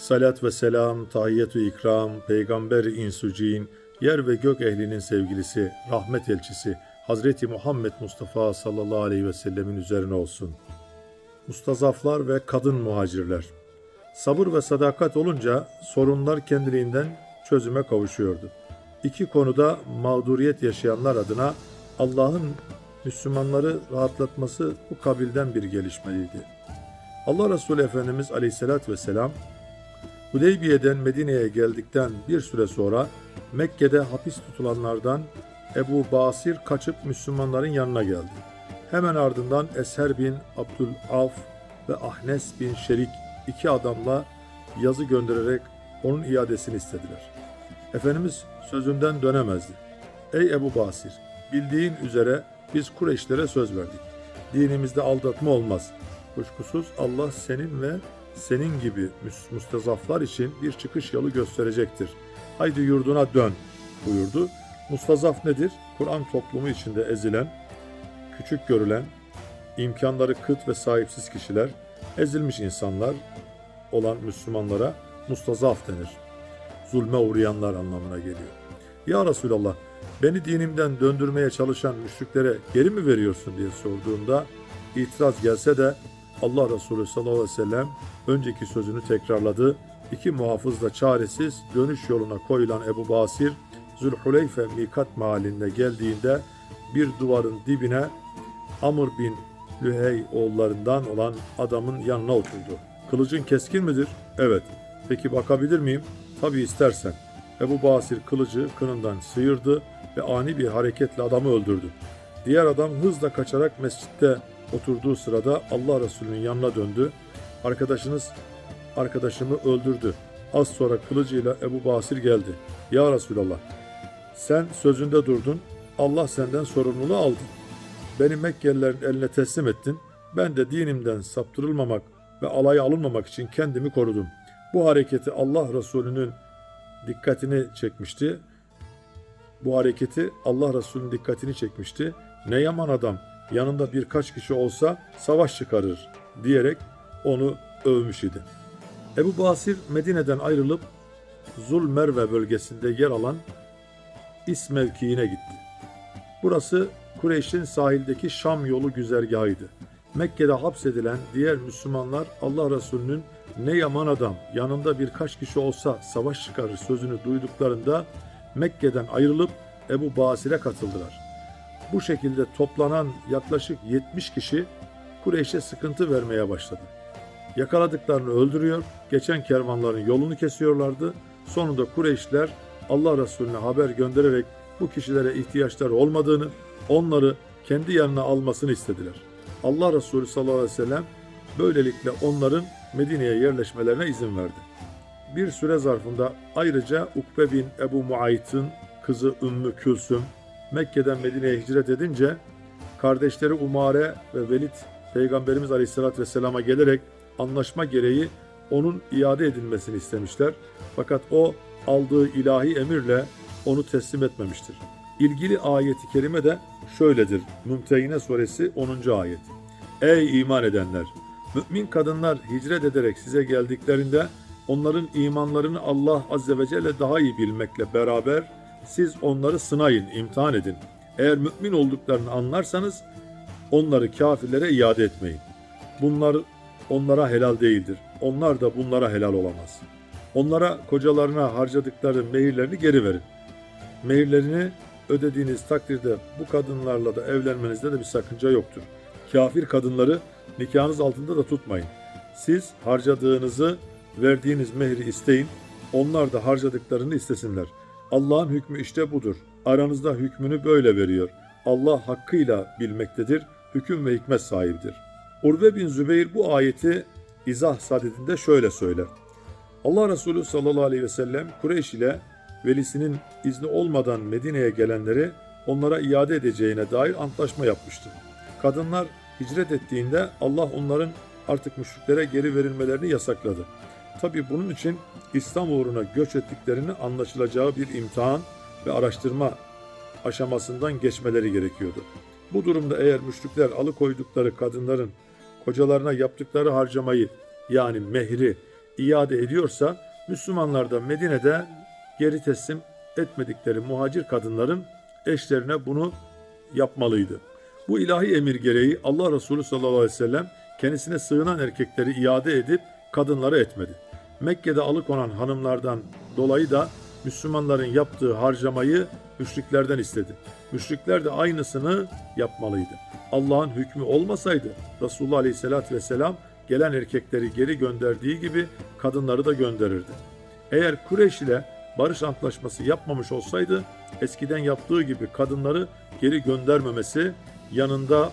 Salat ve selam, tahiyyet ve ikram, peygamber-i insucin, yer ve gök ehlinin sevgilisi, rahmet elçisi, Hazreti Muhammed Mustafa sallallahu aleyhi ve sellemin üzerine olsun. Mustazaflar ve kadın muhacirler. Sabır ve sadakat olunca sorunlar kendiliğinden çözüme kavuşuyordu. İki konuda mağduriyet yaşayanlar adına Allah'ın Müslümanları rahatlatması bu kabilden bir gelişmeliydi. Allah Resulü Efendimiz Aleyhisselatü Vesselam Hudeybiye'den Medine'ye geldikten bir süre sonra Mekke'de hapis tutulanlardan Ebu Basir kaçıp Müslümanların yanına geldi. Hemen ardından Esher bin Abdülaf ve Ahnes bin Şerik iki adamla yazı göndererek onun iadesini istediler. Efendimiz sözünden dönemezdi. Ey Ebu Basir, bildiğin üzere biz Kureyşlere söz verdik. Dinimizde aldatma olmaz. Kuşkusuz Allah senin ve senin gibi müs- mustazaflar için bir çıkış yolu gösterecektir. Haydi yurduna dön buyurdu. Mustazaf nedir? Kur'an toplumu içinde ezilen, küçük görülen, imkanları kıt ve sahipsiz kişiler, ezilmiş insanlar olan Müslümanlara mustazaf denir. Zulme uğrayanlar anlamına geliyor. Ya Resulallah, beni dinimden döndürmeye çalışan müşriklere geri mi veriyorsun diye sorduğunda itiraz gelse de Allah Resulü sallallahu aleyhi ve sellem önceki sözünü tekrarladı. İki muhafız da çaresiz dönüş yoluna koyulan Ebu Basir Zülhuleyfe mikat mahallinde geldiğinde bir duvarın dibine Amr bin Lühey oğullarından olan adamın yanına oturdu. Kılıcın keskin midir? Evet. Peki bakabilir miyim? Tabii istersen. Ebu Basir kılıcı kınından sıyırdı ve ani bir hareketle adamı öldürdü. Diğer adam hızla kaçarak mescitte oturduğu sırada Allah Resulü'nün yanına döndü. Arkadaşınız arkadaşımı öldürdü. Az sonra kılıcıyla Ebu Basir geldi. Ya Resulallah sen sözünde durdun. Allah senden sorumluluğu aldı. Beni Mekkelilerin eline teslim ettin. Ben de dinimden saptırılmamak ve alaya alınmamak için kendimi korudum. Bu hareketi Allah Resulü'nün dikkatini çekmişti. Bu hareketi Allah Resulü'nün dikkatini çekmişti. Ne yaman adam yanında birkaç kişi olsa savaş çıkarır diyerek onu övmüş idi. Ebu Basir Medine'den ayrılıp Zulmerve bölgesinde yer alan İs mevkiine gitti. Burası Kureyş'in sahildeki Şam yolu güzergahıydı. Mekke'de hapsedilen diğer Müslümanlar Allah Resulü'nün ne yaman adam yanında birkaç kişi olsa savaş çıkarır sözünü duyduklarında Mekke'den ayrılıp Ebu Basir'e katıldılar. Bu şekilde toplanan yaklaşık 70 kişi Kureyş'e sıkıntı vermeye başladı. Yakaladıklarını öldürüyor, geçen kervanların yolunu kesiyorlardı. Sonunda Kureyşler Allah Resulüne haber göndererek bu kişilere ihtiyaçları olmadığını, onları kendi yanına almasını istediler. Allah Resulü sallallahu aleyhi ve sellem böylelikle onların Medine'ye yerleşmelerine izin verdi. Bir süre zarfında ayrıca Ukbe bin Ebu Muayt'ın kızı Ümmü Külsüm Mekke'den Medine'ye hicret edince kardeşleri Umare ve Velid Peygamberimiz Aleyhisselatü Vesselam'a gelerek anlaşma gereği onun iade edilmesini istemişler. Fakat o aldığı ilahi emirle onu teslim etmemiştir. İlgili ayeti kerime de şöyledir. Mümtehine suresi 10. ayet. Ey iman edenler! Mümin kadınlar hicret ederek size geldiklerinde onların imanlarını Allah Azze ve Celle daha iyi bilmekle beraber siz onları sınayın, imtihan edin. Eğer mümin olduklarını anlarsanız onları kafirlere iade etmeyin. Bunlar onlara helal değildir. Onlar da bunlara helal olamaz. Onlara kocalarına harcadıkları mehirlerini geri verin. Mehirlerini ödediğiniz takdirde bu kadınlarla da evlenmenizde de bir sakınca yoktur. Kafir kadınları nikahınız altında da tutmayın. Siz harcadığınızı, verdiğiniz mehri isteyin, onlar da harcadıklarını istesinler. Allah'ın hükmü işte budur. Aranızda hükmünü böyle veriyor. Allah hakkıyla bilmektedir, hüküm ve hikmet sahibidir. Urve bin Zübeyir bu ayeti izah sadedinde şöyle söyler. Allah Resulü sallallahu aleyhi ve sellem Kureyş ile velisinin izni olmadan Medine'ye gelenleri onlara iade edeceğine dair antlaşma yapmıştı. Kadınlar hicret ettiğinde Allah onların artık müşriklere geri verilmelerini yasakladı. Tabi bunun için İslam uğruna göç ettiklerini anlaşılacağı bir imtihan ve araştırma aşamasından geçmeleri gerekiyordu. Bu durumda eğer müşrikler alıkoydukları kadınların kocalarına yaptıkları harcamayı yani mehri iade ediyorsa Müslümanlar da Medine'de geri teslim etmedikleri muhacir kadınların eşlerine bunu yapmalıydı. Bu ilahi emir gereği Allah Resulü sallallahu aleyhi ve sellem kendisine sığınan erkekleri iade edip kadınları etmedi. Mekke'de alıkonan hanımlardan dolayı da Müslümanların yaptığı harcamayı müşriklerden istedi. Müşrikler de aynısını yapmalıydı. Allah'ın hükmü olmasaydı Resulullah Aleyhisselatü Vesselam gelen erkekleri geri gönderdiği gibi kadınları da gönderirdi. Eğer Kureyş ile barış antlaşması yapmamış olsaydı eskiden yaptığı gibi kadınları geri göndermemesi yanında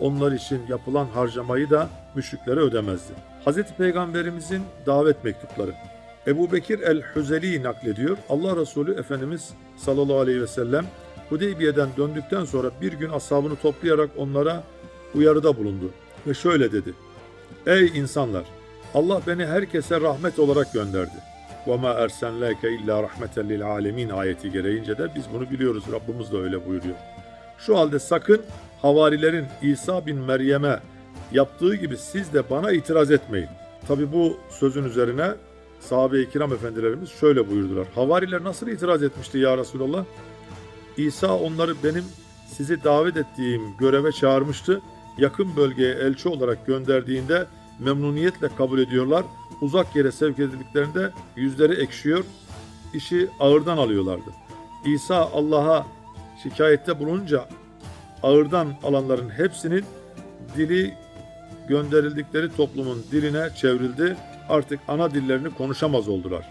onlar için yapılan harcamayı da müşriklere ödemezdi. Hz. Peygamberimizin davet mektupları Ebu Bekir el-Hüzeli naklediyor. Allah Resulü Efendimiz sallallahu aleyhi ve sellem Hudeybiye'den döndükten sonra bir gün ashabını toplayarak onlara uyarıda bulundu. Ve şöyle dedi. Ey insanlar! Allah beni herkese rahmet olarak gönderdi. وَمَا اَرْسَنْلَاكَ illa rahmeten lil alemin ayeti gereğince de biz bunu biliyoruz. Rabbimiz de öyle buyuruyor. Şu halde sakın havarilerin İsa bin Meryem'e yaptığı gibi siz de bana itiraz etmeyin. Tabi bu sözün üzerine sahabe-i kiram efendilerimiz şöyle buyurdular. Havariler nasıl itiraz etmişti ya Resulallah? İsa onları benim sizi davet ettiğim göreve çağırmıştı. Yakın bölgeye elçi olarak gönderdiğinde memnuniyetle kabul ediyorlar. Uzak yere sevk edildiklerinde yüzleri ekşiyor, işi ağırdan alıyorlardı. İsa Allah'a şikayette bulunca ağırdan alanların hepsinin dili gönderildikleri toplumun diline çevrildi. Artık ana dillerini konuşamaz oldular.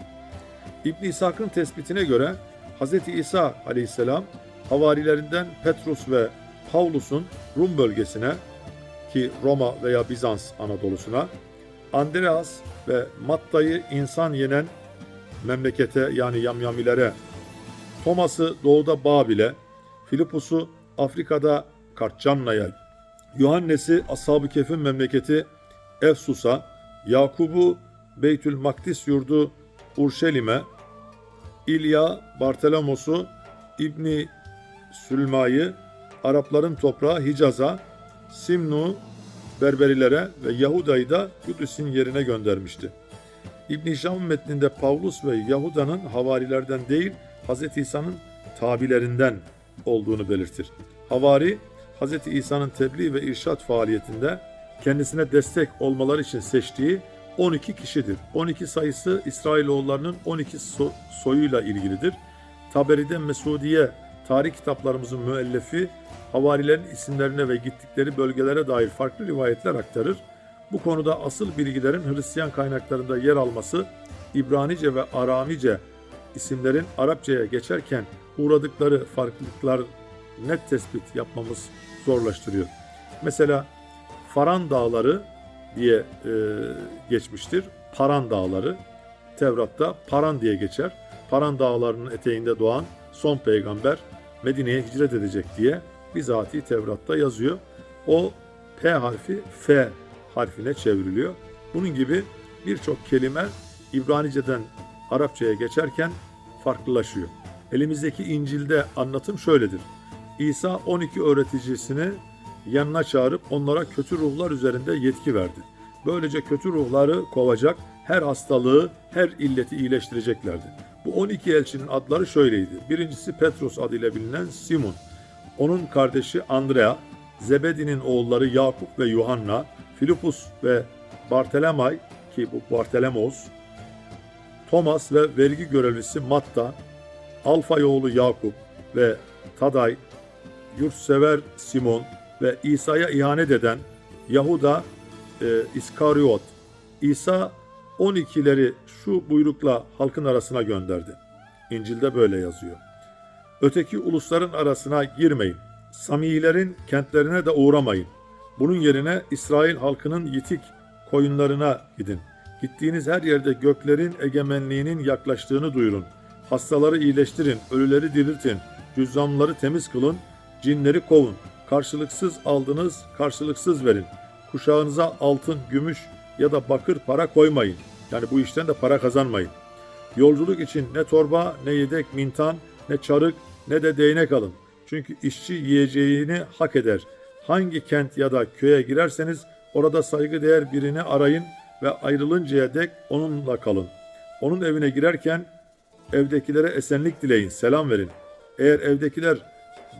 İbn İshak'ın tespitine göre Hz. İsa aleyhisselam havarilerinden Petrus ve Pavlus'un Rum bölgesine ki Roma veya Bizans Anadolu'suna, Andreas ve Matta'yı insan yenen memlekete yani yamyamilere, Thomas'ı doğuda Babil'e, Filipus'u Afrika'da Kartcanna'ya, Yohannes'i Ashab-ı Kehf'in memleketi Efsus'a, Yakub'u Beytül Makdis yurdu Urşelim'e, İlya Bartelomos'u İbni Sülma'yı Arapların toprağı Hicaz'a, Simnu Berberilere ve Yahuda'yı da Kudüs'ün yerine göndermişti. İbn Hişam metninde Pavlus ve Yahuda'nın havarilerden değil Hz. İsa'nın tabilerinden olduğunu belirtir. Havari, Hz. İsa'nın tebliğ ve irşat faaliyetinde kendisine destek olmaları için seçtiği 12 kişidir. 12 sayısı İsrailoğullarının 12 so- soyuyla ilgilidir. Taberi'de Mesudiye tarih kitaplarımızın müellefi havarilerin isimlerine ve gittikleri bölgelere dair farklı rivayetler aktarır. Bu konuda asıl bilgilerin Hristiyan kaynaklarında yer alması İbranice ve Aramice isimlerin Arapçaya geçerken uğradıkları farklılıklar net tespit yapmamız zorlaştırıyor. Mesela Faran Dağları diye e, geçmiştir. Paran Dağları Tevrat'ta Paran diye geçer. Paran Dağları'nın eteğinde doğan son peygamber Medine'ye hicret edecek diye bizatihi Tevrat'ta yazıyor. O P harfi F harfine çevriliyor. Bunun gibi birçok kelime İbranice'den Arapçaya geçerken farklılaşıyor. Elimizdeki İncil'de anlatım şöyledir. İsa 12 öğreticisini yanına çağırıp onlara kötü ruhlar üzerinde yetki verdi. Böylece kötü ruhları kovacak, her hastalığı, her illeti iyileştireceklerdi. Bu 12 elçinin adları şöyleydi. Birincisi Petrus adıyla bilinen Simon. Onun kardeşi Andrea, Zebedi'nin oğulları Yakup ve Yuhanna, Filipus ve Bartelemay ki bu Bartelemos, Thomas ve vergi görevlisi Matta, Alfa oğlu Yakup ve Taday, yurtsever Simon ve İsa'ya ihanet eden Yahuda e, İskariot. İsa 12'leri şu buyrukla halkın arasına gönderdi. İncil'de böyle yazıyor. Öteki ulusların arasına girmeyin. Samiyilerin kentlerine de uğramayın. Bunun yerine İsrail halkının yitik koyunlarına gidin. Gittiğiniz her yerde göklerin egemenliğinin yaklaştığını duyurun. Hastaları iyileştirin, ölüleri diriltin, cüzzamları temiz kılın, cinleri kovun. Karşılıksız aldınız, karşılıksız verin. Kuşağınıza altın, gümüş ya da bakır para koymayın. Yani bu işten de para kazanmayın. Yolculuk için ne torba, ne yedek mintan, ne çarık, ne de değnek alın. Çünkü işçi yiyeceğini hak eder. Hangi kent ya da köye girerseniz orada saygıdeğer birini arayın ve ayrılıncaya dek onunla kalın. Onun evine girerken evdekilere esenlik dileyin, selam verin. Eğer evdekiler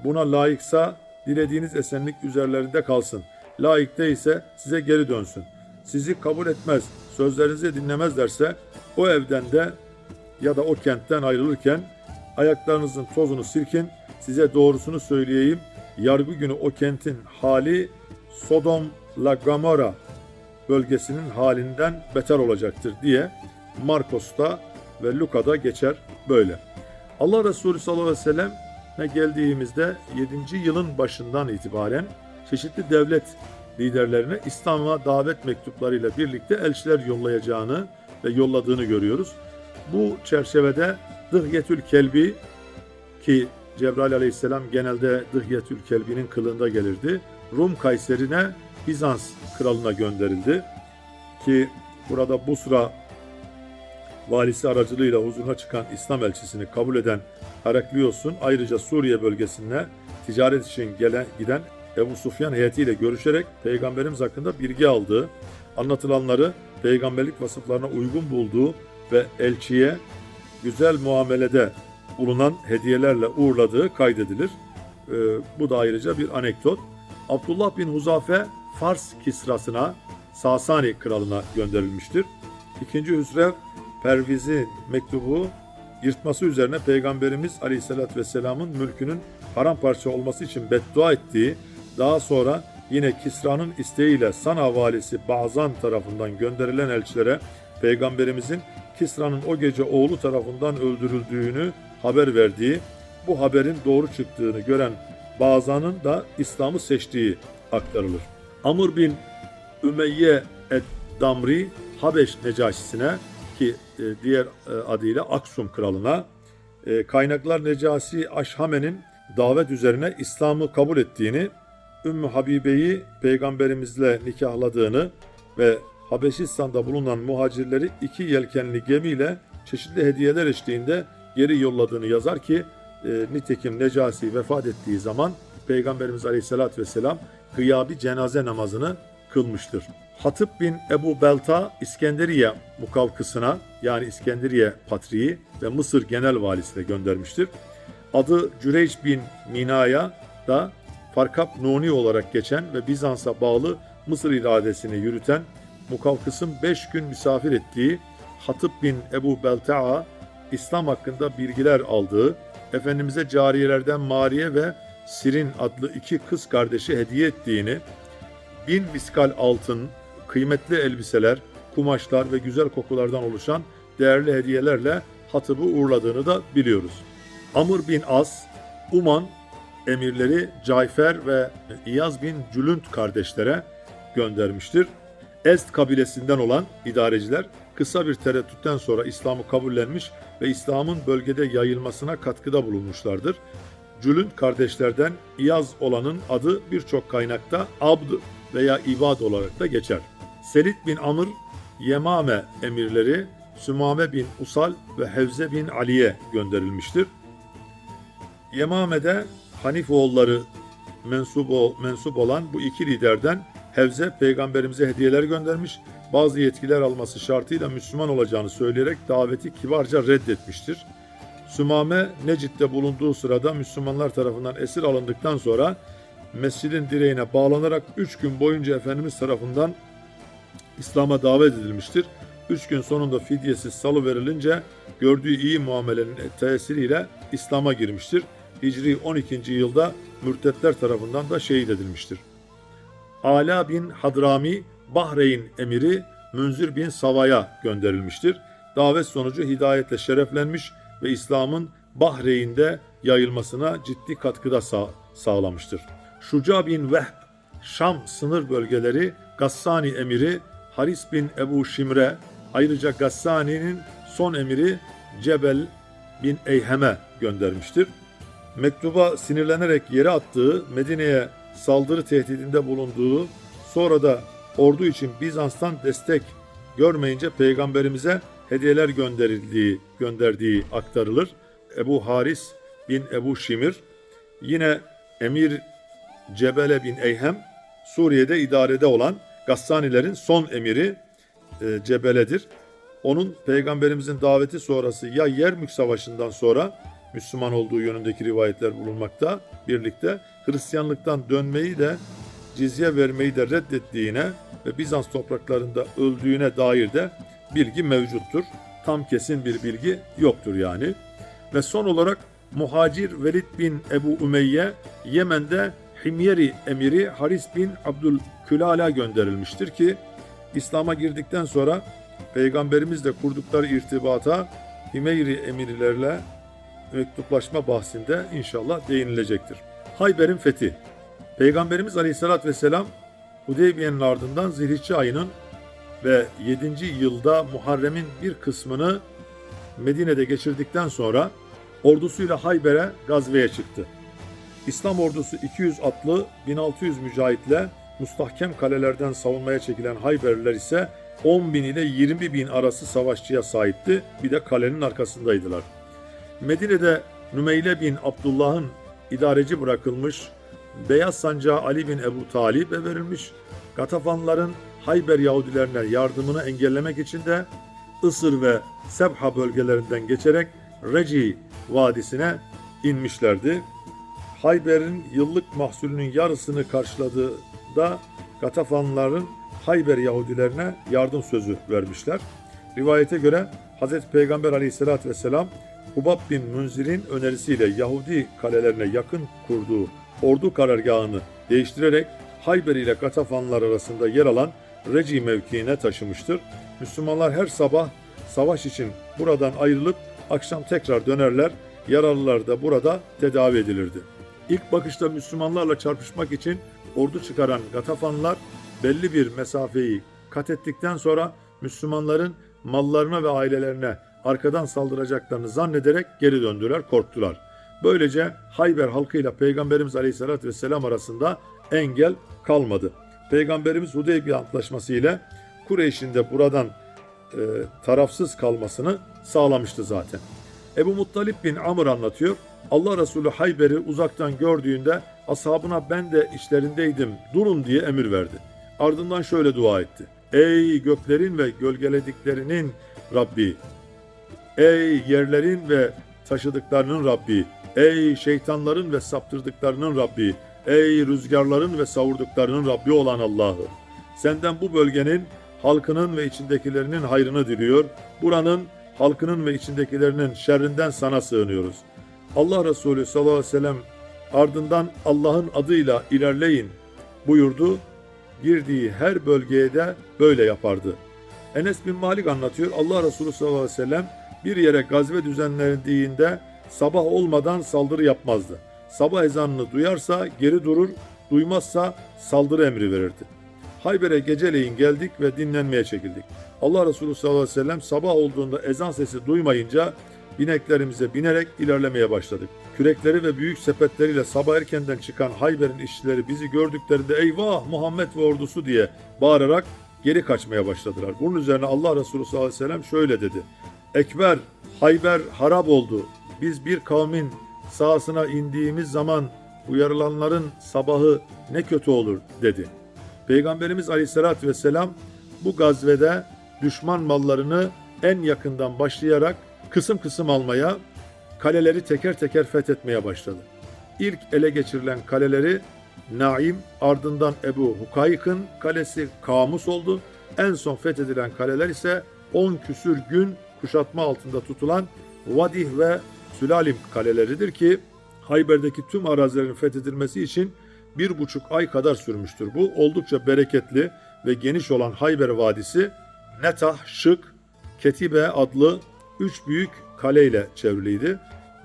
buna layıksa dilediğiniz esenlik üzerlerinde kalsın. Layık değilse size geri dönsün. Sizi kabul etmez, sözlerinizi dinlemezlerse o evden de ya da o kentten ayrılırken ayaklarınızın tozunu silkin. Size doğrusunu söyleyeyim. Yargı günü o kentin hali Sodom-la Gomorra bölgesinin halinden beter olacaktır diye Markos'ta ve Luka'da geçer böyle. Allah Resulü sallallahu aleyhi ve sellem'e geldiğimizde 7. yılın başından itibaren çeşitli devlet liderlerine İslam'a davet mektuplarıyla birlikte elçiler yollayacağını ve yolladığını görüyoruz. Bu çerçevede Dıhyetül Kelbi ki Cebrail aleyhisselam genelde Dıhyetül Kelbi'nin kılığında gelirdi. Rum Kayseri'ne Bizans kralına gönderildi. Ki burada Busra valisi aracılığıyla huzuruna çıkan İslam elçisini kabul eden Heraklios'un ayrıca Suriye bölgesine ticaret için gelen giden Ebu Sufyan heyetiyle görüşerek Peygamberimiz hakkında bilgi aldığı, anlatılanları peygamberlik vasıflarına uygun bulduğu ve elçiye güzel muamelede bulunan hediyelerle uğurladığı kaydedilir. Ee, bu da ayrıca bir anekdot. Abdullah bin Huzafe Fars Kisrasına Sasani kralına gönderilmiştir. İkinci Hüsrev Perviz'in mektubu yırtması üzerine Peygamberimiz Aleyhisselatü Vesselam'ın mülkünün paramparça olması için beddua ettiği, daha sonra yine Kisra'nın isteğiyle Sana valisi Bazan tarafından gönderilen elçilere Peygamberimizin Kisra'nın o gece oğlu tarafından öldürüldüğünü haber verdiği, bu haberin doğru çıktığını gören Bazan'ın da İslam'ı seçtiği aktarılır. Amr bin Ümeyye et-Damri Habeş Necaşisine ki diğer e, adıyla Aksum kralına e, kaynaklar Necasi Aşhame'nin davet üzerine İslam'ı kabul ettiğini, Ümmü Habibe'yi peygamberimizle nikahladığını ve Habeşistan'da bulunan muhacirleri iki yelkenli gemiyle çeşitli hediyeler eşliğinde geri yolladığını yazar ki e, nitekim Necasi vefat ettiği zaman Peygamberimiz Aleyhisselatü Vesselam gıyabi cenaze namazını kılmıştır. Hatip bin Ebu Belta İskenderiye mukavkısına yani İskenderiye patriği ve Mısır genel valisine göndermiştir. Adı Cüreyç bin Mina'ya da Farkap Nuni olarak geçen ve Bizans'a bağlı Mısır iradesini yürüten Mukavkıs'ın 5 gün misafir ettiği Hatip bin Ebu Belta'a İslam hakkında bilgiler aldığı, Efendimiz'e cariyelerden Mariye ve Sirin adlı iki kız kardeşi hediye ettiğini, bin miskal altın, kıymetli elbiseler, kumaşlar ve güzel kokulardan oluşan değerli hediyelerle Hatip'i uğurladığını da biliyoruz. Amr bin As, Uman emirleri Cayfer ve İyaz bin Cülünt kardeşlere göndermiştir. Est kabilesinden olan idareciler kısa bir tereddütten sonra İslam'ı kabullenmiş ve İslam'ın bölgede yayılmasına katkıda bulunmuşlardır. Cülünt kardeşlerden İyaz olanın adı birçok kaynakta Abd veya İbad olarak da geçer. Selit bin Amr, Yemame emirleri Sümame bin Usal ve Hevze bin Ali'ye gönderilmiştir. Yemame'de Hanifoğulları mensup, mensup olan bu iki liderden Hevze peygamberimize hediyeler göndermiş, bazı yetkiler alması şartıyla Müslüman olacağını söyleyerek daveti kibarca reddetmiştir. Sümame Necid'de bulunduğu sırada Müslümanlar tarafından esir alındıktan sonra mescidin direğine bağlanarak üç gün boyunca Efendimiz tarafından İslam'a davet edilmiştir. Üç gün sonunda fidyesiz salı verilince gördüğü iyi muamelenin tesiriyle İslam'a girmiştir. Hicri 12. yılda mürtetler tarafından da şehit edilmiştir. Ala bin Hadrami Bahreyn emiri Münzir bin Sava'ya gönderilmiştir. Davet sonucu hidayetle şereflenmiş ve İslam'ın Bahreyn'de yayılmasına ciddi katkıda sağ- sağlamıştır. Şuca bin Vehb Şam sınır bölgeleri Gassani emiri Haris bin Ebu Şimre ayrıca Gassani'nin son emiri Cebel bin Eyhem'e göndermiştir. Mektuba sinirlenerek yere attığı, Medine'ye saldırı tehdidinde bulunduğu, sonra da ordu için Bizans'tan destek görmeyince peygamberimize hediyeler gönderildiği, gönderdiği aktarılır. Ebu Haris bin Ebu Şimir, yine Emir Cebele bin Eyhem, Suriye'de idarede olan Gassanilerin son emiri e, Cebele'dir. Onun peygamberimizin daveti sonrası ya Yermük Savaşı'ndan sonra Müslüman olduğu yönündeki rivayetler bulunmakta birlikte Hristiyanlıktan dönmeyi de cizye vermeyi de reddettiğine ve Bizans topraklarında öldüğüne dair de bilgi mevcuttur. Tam kesin bir bilgi yoktur yani. Ve son olarak Muhacir Velid bin Ebu Ümeyye Yemen'de Himyeri emiri Haris bin Abdülkülala gönderilmiştir ki İslam'a girdikten sonra peygamberimizle kurdukları irtibata Himeyri emirlerle mektuplaşma bahsinde inşallah değinilecektir. Hayber'in fethi Peygamberimiz Aleyhisselatü Vesselam Hudeybiye'nin ardından Zilhicce ayının ve 7. yılda Muharrem'in bir kısmını Medine'de geçirdikten sonra ordusuyla Hayber'e gazveye çıktı. İslam ordusu 200 atlı 1600 mücahitle mustahkem kalelerden savunmaya çekilen Hayberliler ise 10 bin ile 20 bin arası savaşçıya sahipti. Bir de kalenin arkasındaydılar. Medine'de Nümeyle bin Abdullah'ın idareci bırakılmış, Beyaz Sancağı Ali bin Ebu Talib'e verilmiş, Gatafanların Hayber Yahudilerine yardımını engellemek için de Isır ve Sebha bölgelerinden geçerek Reci Vadisi'ne inmişlerdi. Hayber'in yıllık mahsulünün yarısını karşıladığında Gatafanların Hayber Yahudilerine yardım sözü vermişler. Rivayete göre Hz. Peygamber aleyhissalatü vesselam Hubab bin Münzir'in önerisiyle Yahudi kalelerine yakın kurduğu ordu karargahını değiştirerek Hayber ile Gatafanlar arasında yer alan Reci mevkiine taşımıştır. Müslümanlar her sabah savaş için buradan ayrılıp akşam tekrar dönerler. Yaralılar da burada tedavi edilirdi. İlk bakışta Müslümanlarla çarpışmak için ordu çıkaran Gatafanlar belli bir mesafeyi kat ettikten sonra Müslümanların mallarına ve ailelerine arkadan saldıracaklarını zannederek geri döndüler, korktular. Böylece Hayber halkıyla Peygamberimiz Aleyhisselatü Vesselam arasında engel kalmadı. Peygamberimiz Hudeybiye Antlaşması ile Kureyş'in de buradan e, tarafsız kalmasını sağlamıştı zaten. Ebu Muttalip bin Amr anlatıyor. Allah Resulü Hayber'i uzaktan gördüğünde ashabına ben de içlerindeydim durun diye emir verdi. Ardından şöyle dua etti. Ey göklerin ve gölgelediklerinin Rabbi! Ey yerlerin ve taşıdıklarının Rabbi! Ey şeytanların ve saptırdıklarının Rabbi! Ey rüzgarların ve savurduklarının Rabbi olan Allah'ı! Senden bu bölgenin, halkının ve içindekilerinin hayrını diliyor. Buranın, halkının ve içindekilerinin şerrinden sana sığınıyoruz. Allah Resulü sallallahu aleyhi ve sellem ardından Allah'ın adıyla ilerleyin buyurdu. Girdiği her bölgeye de böyle yapardı. Enes bin Malik anlatıyor. Allah Resulü sallallahu aleyhi ve sellem bir yere gazve düzenlendiğinde sabah olmadan saldırı yapmazdı. Sabah ezanını duyarsa geri durur, duymazsa saldırı emri verirdi. Hayber'e geceleyin geldik ve dinlenmeye çekildik. Allah Resulü sallallahu aleyhi ve sellem sabah olduğunda ezan sesi duymayınca bineklerimize binerek ilerlemeye başladık. Kürekleri ve büyük sepetleriyle sabah erkenden çıkan Hayber'in işçileri bizi gördüklerinde eyvah Muhammed ve ordusu diye bağırarak geri kaçmaya başladılar. Bunun üzerine Allah Resulü sallallahu aleyhi ve sellem şöyle dedi. Ekber, Hayber harap oldu. Biz bir kavmin sahasına indiğimiz zaman uyarılanların sabahı ne kötü olur dedi. Peygamberimiz aleyhissalatü vesselam bu gazvede düşman mallarını en yakından başlayarak kısım kısım almaya, kaleleri teker teker fethetmeye başladı. İlk ele geçirilen kaleleri Naim, ardından Ebu Hukayk'ın kalesi Kamus oldu. En son fethedilen kaleler ise 10 küsür gün kuşatma altında tutulan Vadih ve Sülalim kaleleridir ki Hayber'deki tüm arazilerin fethedilmesi için bir buçuk ay kadar sürmüştür. Bu oldukça bereketli ve geniş olan Hayber Vadisi Netah, Şık, Ketibe adlı üç büyük kaleyle çevriliydi.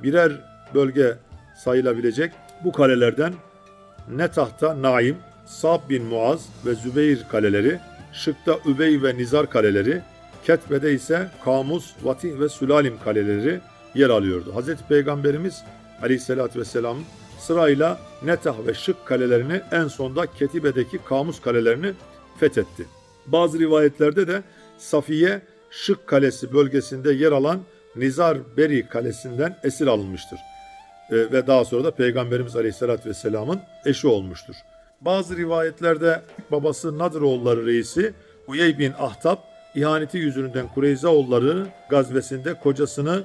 Birer bölge sayılabilecek bu kalelerden Netah'ta Naim, Sab bin Muaz ve Zübeyir kaleleri, Şık'ta Übey ve Nizar kaleleri, Ketbe'de ise Kamus, Vatih ve Sülalim kaleleri yer alıyordu. Hz. Peygamberimiz Aleyhisselatü Vesselam sırayla Netah ve Şık kalelerini en sonda Ketibe'deki Kamus kalelerini fethetti. Bazı rivayetlerde de Safiye Şık Kalesi bölgesinde yer alan Nizar Beri Kalesi'nden esir alınmıştır. Ee, ve daha sonra da Peygamberimiz Aleyhisselatü Vesselam'ın eşi olmuştur. Bazı rivayetlerde babası Nadiroğulları reisi Huyey bin Ahtab ihaneti yüzünden Kureyzaoğulları gazvesinde kocasını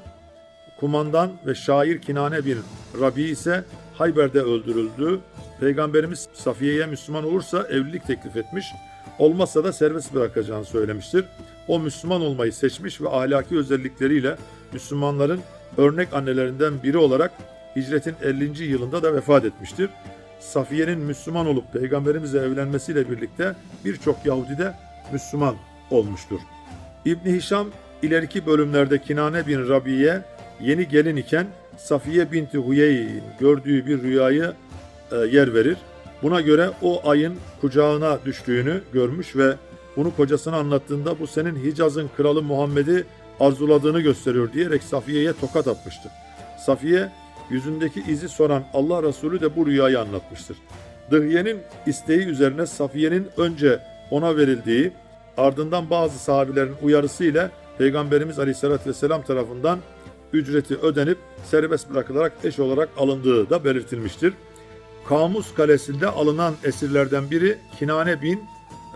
kumandan ve şair Kinane bin Rabi ise Hayber'de öldürüldü. Peygamberimiz Safiye'ye Müslüman olursa evlilik teklif etmiş. Olmazsa da serbest bırakacağını söylemiştir. O Müslüman olmayı seçmiş ve ahlaki özellikleriyle Müslümanların örnek annelerinden biri olarak hicretin 50. yılında da vefat etmiştir. Safiye'nin Müslüman olup peygamberimizle evlenmesiyle birlikte birçok Yahudi de Müslüman olmuştur. İbni Hişam ileriki bölümlerde Kinane bin Rabi'ye yeni gelin iken Safiye binti Huyey'in gördüğü bir rüyayı e, yer verir. Buna göre o ayın kucağına düştüğünü görmüş ve bunu kocasına anlattığında bu senin Hicaz'ın kralı Muhammed'i arzuladığını gösteriyor diyerek Safiye'ye tokat atmıştır. Safiye yüzündeki izi soran Allah Resulü de bu rüyayı anlatmıştır. Dıhye'nin isteği üzerine Safiye'nin önce ona verildiği ardından bazı sahabilerin uyarısıyla Peygamberimiz Aleyhisselatü Vesselam tarafından ücreti ödenip serbest bırakılarak eş olarak alındığı da belirtilmiştir. Kamus Kalesi'nde alınan esirlerden biri Kinane bin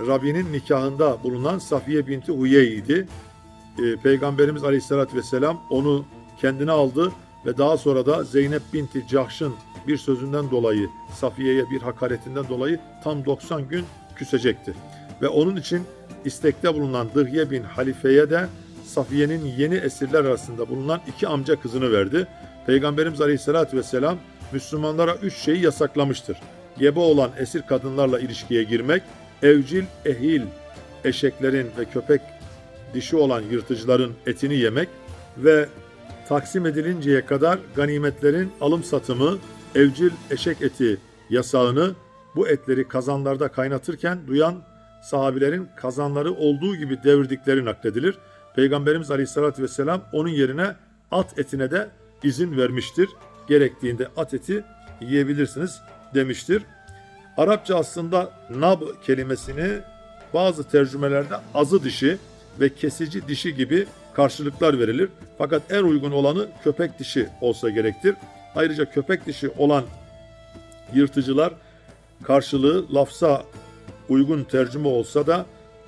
Rabi'nin nikahında bulunan Safiye binti Huyey idi. Ee, Peygamberimiz Aleyhisselatü Vesselam onu kendine aldı ve daha sonra da Zeynep binti Cahş'ın bir sözünden dolayı Safiye'ye bir hakaretinden dolayı tam 90 gün küsecekti. Ve onun için istekte bulunan Dıhye bin Halife'ye de Safiye'nin yeni esirler arasında bulunan iki amca kızını verdi. Peygamberimiz Aleyhisselatü Vesselam Müslümanlara üç şeyi yasaklamıştır. Gebe olan esir kadınlarla ilişkiye girmek, evcil, ehil, eşeklerin ve köpek dişi olan yırtıcıların etini yemek ve taksim edilinceye kadar ganimetlerin alım satımı, evcil eşek eti yasağını bu etleri kazanlarda kaynatırken duyan sahabilerin kazanları olduğu gibi devirdikleri nakledilir. Peygamberimiz Aleyhisselatü Vesselam onun yerine at etine de izin vermiştir. Gerektiğinde at eti yiyebilirsiniz demiştir. Arapça aslında nab kelimesini bazı tercümelerde azı dişi ve kesici dişi gibi karşılıklar verilir. Fakat en uygun olanı köpek dişi olsa gerektir. Ayrıca köpek dişi olan yırtıcılar karşılığı lafza uygun tercüme olsa da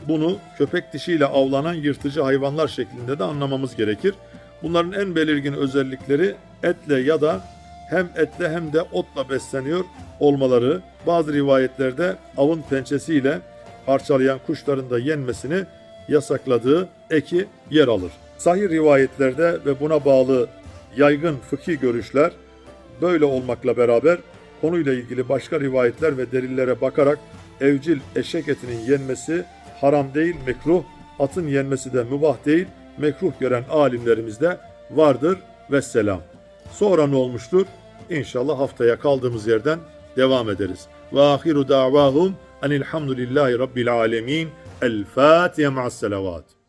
bunu köpek dişiyle avlanan yırtıcı hayvanlar şeklinde de anlamamız gerekir. Bunların en belirgin özellikleri etle ya da hem etle hem de otla besleniyor olmaları. Bazı rivayetlerde avın pençesiyle parçalayan kuşların da yenmesini yasakladığı eki yer alır. Sahih rivayetlerde ve buna bağlı yaygın fıkhi görüşler böyle olmakla beraber konuyla ilgili başka rivayetler ve delillere bakarak evcil eşek etinin yenmesi haram değil mekruh, atın yenmesi de mübah değil mekruh gören alimlerimiz de vardır ve selam. Sonra ne olmuştur? İnşallah haftaya kaldığımız yerden devam ederiz. Ve ahiru davahum enilhamdülillahi rabbil alemin. El Fatiha ma'as selavat.